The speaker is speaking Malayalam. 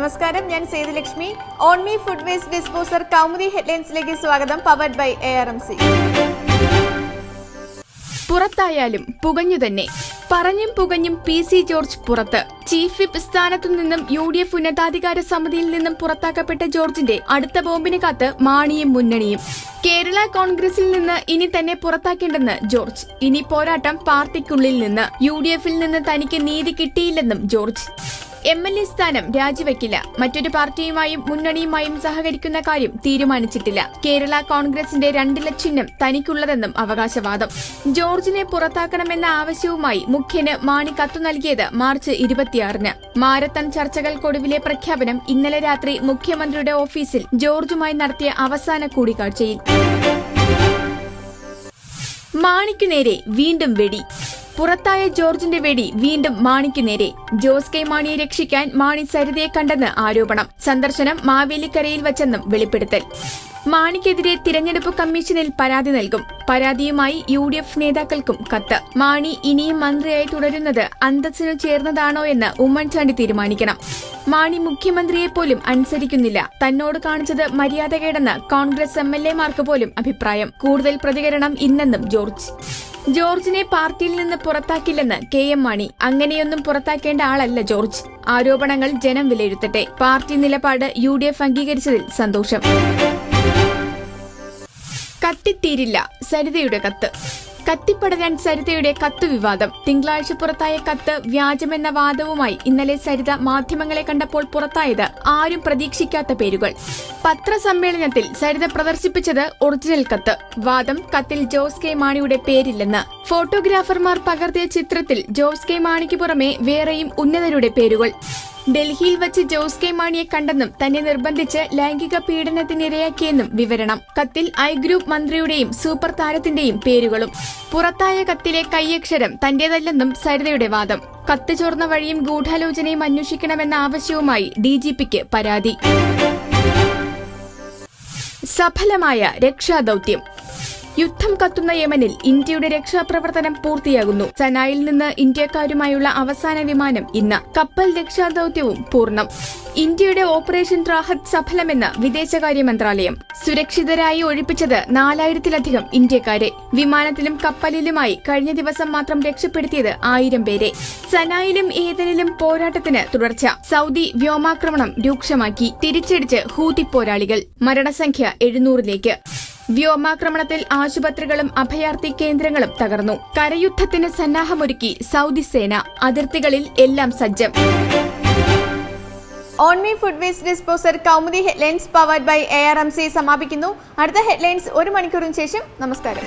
നമസ്കാരം. ഞാൻ Sethulakshmi on me food waste disposer Kaumudi ഹെഡ്ലൈൻസിലേക്ക് സ്വാഗതം powered by A R M C പുറത്തായാലും പുകഞ്ഞു തന്നെ. പറഞ്ഞും പുകഞ്ഞും പി സി ജോർജ് പുറത്ത്. ചീഫ് വിപ്പ് സ്ഥാനത്തു നിന്നും യു ഡി എഫ് ഉന്നതാധികാര സമിതിയിൽ നിന്നും പുറത്താക്കപ്പെട്ട ജോർജിന്റെ അടുത്ത ബോംബിന് കാത്ത് മാണിയും മുന്നണിയും. കേരള കോൺഗ്രസിൽ നിന്ന് ഇനി തന്നെ പുറത്താക്കേണ്ടെന്ന് ജോർജ്. ഇനി പോരാട്ടം പാർട്ടിക്കുള്ളിൽ നിന്ന് യു ഡി എഫിൽ നിന്ന് തനിക്ക് നീതി കിട്ടിയില്ലെന്നും ജോർജ്. എം എൽ എ സ്ഥാനം രാജിവെക്കില്ല. മറ്റൊരു പാർട്ടിയുമായും മുന്നണിയുമായും സഹകരിക്കുന്ന കാര്യം തീരുമാനിച്ചിട്ടില്ല. കേരള കോൺഗ്രസിന്റെ രണ്ടില ചിഹ്നം തനിക്കുള്ളതെന്നും അവകാശവാദം. ജോർജിനെ പുറത്താക്കണമെന്ന ആവശ്യവുമായി മുഖ്യന് മാണി കത്തു നൽകിയത് മാർച്ച് ഇരുപത്തിയാറിന്. മാരത്തൺ ചർച്ചകൾക്കൊടുവിലെ പ്രഖ്യാപനം ഇന്നലെ രാത്രി മുഖ്യമന്ത്രിയുടെ ഓഫീസിൽ ജോർജുമായി നടത്തിയ അവസാന കൂടിക്കാഴ്ചയിൽ. മാണിക്കു നേരെ വീണ്ടും വെടി. പുറത്തായ ജോർജിന്റെ വെടി വീണ്ടും മാണിക്ക് നേരെ. ജോസ് കെ മാണിയെ രക്ഷിക്കാൻ മാണി സരിതയെ കണ്ടെന്ന് ആരോപണം. സന്ദർശനം മാവേലിക്കരയിൽ വച്ചെന്നും വെളിപ്പെടുത്തൽ. മാണിക്കെതിരെ തിരഞ്ഞെടുപ്പ് കമ്മീഷനിൽ പരാതി നൽകും. പരാതിയുമായി യു ഡി എഫ് നേതാക്കൾക്കും കത്ത്. മാണി ഇനിയും മന്ത്രിയായി തുടരുന്നത് അന്തസ്സിനു ചേർന്നതാണോ എന്ന് ഉമ്മൻചാണ്ടി തീരുമാനിക്കണം. മാണി മുഖ്യമന്ത്രിയെ പോലും അനുസരിക്കുന്നില്ല. തന്നോട് കാണിച്ചത് മര്യാദകേടെന്ന് കോൺഗ്രസ് എം എൽ എമാർക്ക് പോലും അഭിപ്രായം. കൂടുതൽ പ്രതികരണം ഇന്നെന്നും ജോർജ്. ജോർജിനെ പാർട്ടിയിൽ നിന്ന് പുറത്താക്കില്ലെന്ന് കെ എം മാണി. അങ്ങനെയൊന്നും പുറത്താക്കേണ്ട ആളല്ല ജോർജ്. ആരോപണങ്ങൾ ജനം വിലയിരുത്തട്ടെ. പാർട്ടി നിലപാട് യു ഡി എഫ് അംഗീകരിച്ചതിൽ സന്തോഷം. കത്തിത്തീരില്ല സരിതയുടെ കത്ത്. കത്തിപ്പടരാൻ സരിതയുടെ കത്ത് വിവാദം. തിങ്കളാഴ്ച പുറത്തായ കത്ത് വ്യാജമെന്ന വാദവുമായി ഇന്നലെ സരിത മാധ്യമങ്ങളെ കണ്ടപ്പോൾ പുറത്തായത് ആരും പ്രതീക്ഷിക്കാത്ത പേരുകൾ. പത്രസമ്മേളനത്തിൽ സരിത പ്രദർശിപ്പിച്ചത് ഒറിജിനൽ കത്ത്. വാദം കത്തിൽ ജോസ് കെ മാണിയുടെ പേരില്ലെന്ന്. ഫോട്ടോഗ്രാഫർമാർ പകർത്തിയ ചിത്രത്തിൽ ജോസ് കെ മാണിക്ക് പുറമെ വേറെയും ഉന്നതരുടെ പേരുകൾ. ഡൽഹിയിൽ വച്ച് ജോസ് കെ മാണിയെ കണ്ടെന്നും തന്നെ നിർബന്ധിച്ച് ലൈംഗിക പീഡനത്തിനിരയാക്കിയെന്നും വിവരണം. കത്തിൽ ഐ ഗ്രൂപ്പ് മന്ത്രിയുടെയും സൂപ്പർ താരത്തിന്റെയും പേരുകളും. പുറത്തായ കത്തിലെ കൈയക്ഷരം തന്റേതല്ലെന്നും സരിതയുടെ വാദം. കത്ത് ചോർന്ന വഴിയും ഗൂഢാലോചനയും അന്വേഷിക്കണമെന്ന ആവശ്യവുമായി ഡിജിപിക്ക് പരാതി. സഫലമായ രക്ഷാദൌത്യം. യുദ്ധം കത്തുന്ന യമനിൽ ഇന്ത്യയുടെ രക്ഷാപ്രവർത്തനം പൂർത്തിയാകുന്നു. സനായിൽ നിന്ന് ഇന്ത്യക്കാരുമായുള്ള അവസാന വിമാനം ഇന്ന്. കപ്പൽ രക്ഷാദൌത്യവും പൂർണം. ഇന്ത്യയുടെ ഓപ്പറേഷൻ റാഹത്ത് സഫലമെന്ന് വിദേശകാര്യ മന്ത്രാലയം. സുരക്ഷിതരായി ഒഴിപ്പിച്ചത് നാലായിരത്തിലധികം ഇന്ത്യക്കാരെ. വിമാനത്തിലും കപ്പലിലുമായി കഴിഞ്ഞ ദിവസം മാത്രം രക്ഷപ്പെടുത്തിയത് ആയിരം പേരെ. സനായിലും ഏതനിലും പോരാട്ടത്തിന് തുടർച്ച. സൗദി വ്യോമാക്രമണം രൂക്ഷമാക്കി. തിരിച്ചടിച്ച് ഹൂതി പോരാളികൾ. മരണസംഖ്യ എഴുന്നൂറിലേക്ക്. വ്യോമാക്രമണത്തിൽ ആശുപത്രികളും അഭയാർത്ഥി കേന്ദ്രങ്ങളും തകർന്നു. കരയുദ്ധത്തിന് സന്നാഹമൊരുക്കി സൗദി സേന. അതിർത്തികളിൽ എല്ലാം സജ്ജം. On me food waste disposer Kaumudi headlines powered by A R M C സമാപിക്കുന്നു. അടുത്ത ഹെഡ്ലൈൻസ് ഒരു മണിക്കൂറിന് ശേഷം. നമസ്കാരം.